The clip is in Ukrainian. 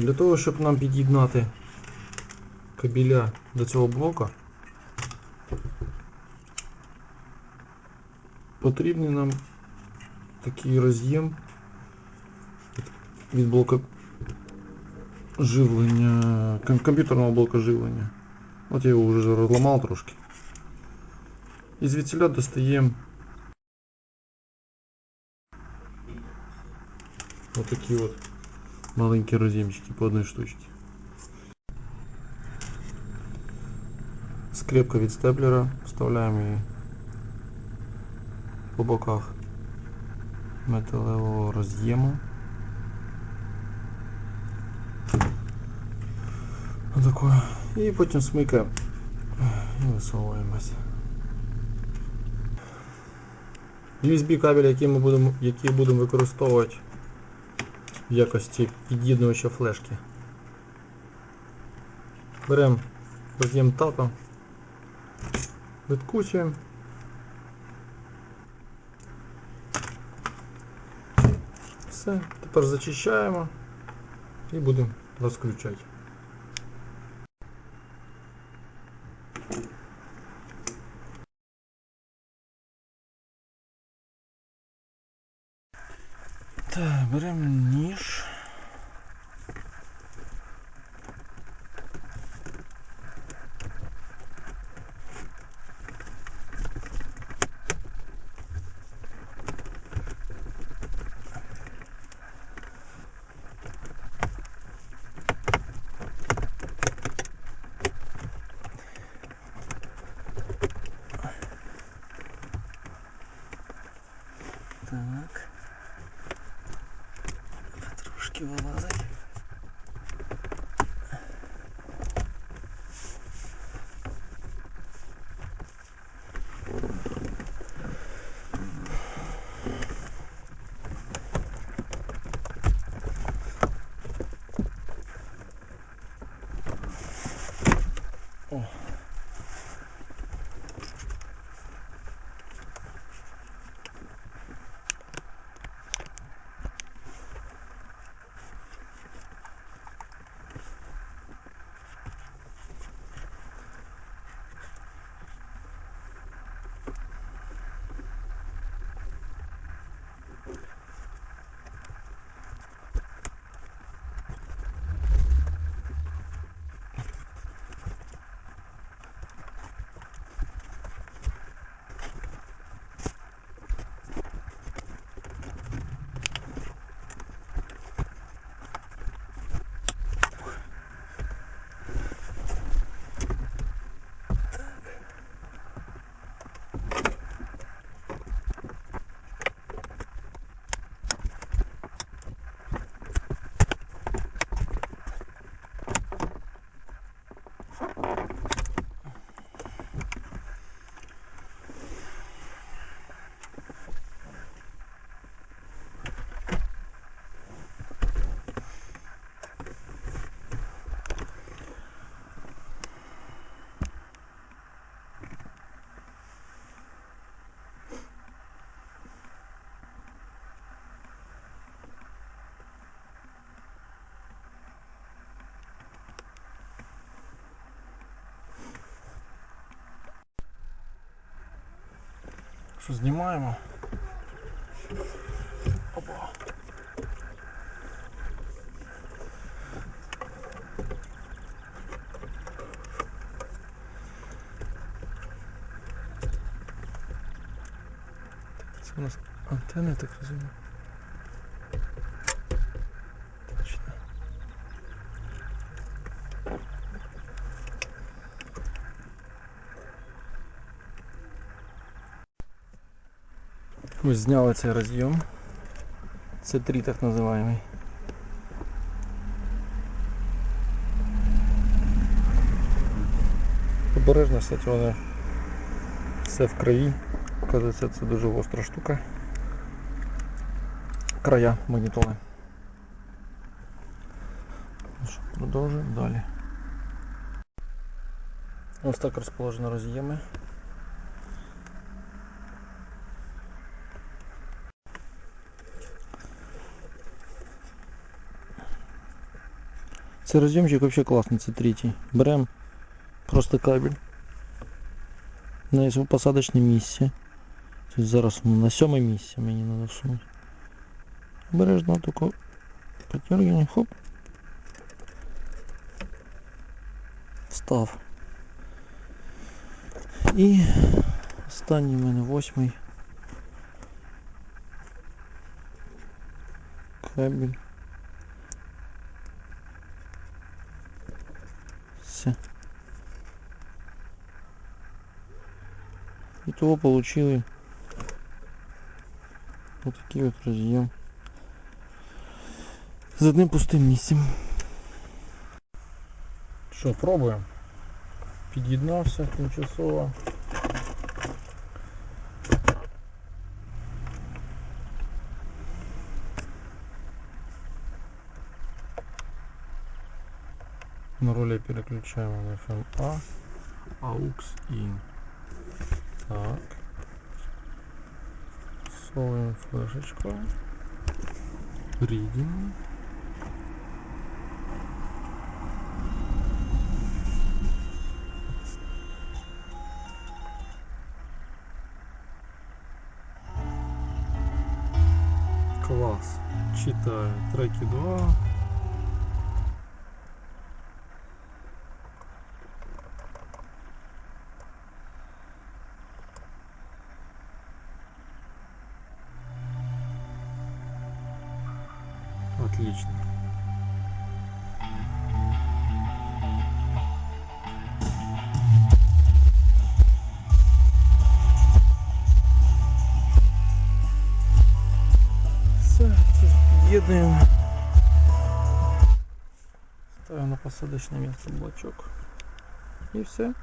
Для того, щоб нам під'єднати кабеля до цього блока, потрібний нам такий роз'єм від блока живлення, ком- комп'ютерного блока живлення. От я його вже розламав трошки. І звідсіля достаємо отакі от маленькі роз'ємчики по одній штучці. Скрепка від степлера, вставляємо її по боках металевого роз'єму. Отакою. І потім смикаємо і висовуємося. USB кабель, який ми будемо, який будемо використовувати в якості під'єднувача флешки. Беремо роз'єм тато, відкусуємо. Все, тепер зачищаємо і будемо розключати. Так, беремо ніж. ikke forandra. Oh. Що знімаємо? Опа. Це у нас антенна, так розумію. Ось зняли цей роз'єм. Це 3 так називаємий. Обережно це воно все в крові. Кажеться, це дуже гостра штука. Края магнітоли. Ну Продовжуємо далі. Ось так розположені роз'єми. Це розйомчик взагалі класний, це третій. Берем просто кабель. На його посадочне місце. Тобто зараз воно на сьоме місце мені треба всунути. Бережно тако потягнення, хоп. Став. І останній в мене восьмий. Кабель. И то получили вот такие вот разъем с одним пустим місцем. Що, пробуємо? Під'єднався тимчасово. На роле переключаем на FMA. AUX IN. Так. Совуємо флешечку. Reading. Класс. Читаю треки 2. Отлично. Все, під'єднуємо. Ставимо на посадочне місце блочок. І все.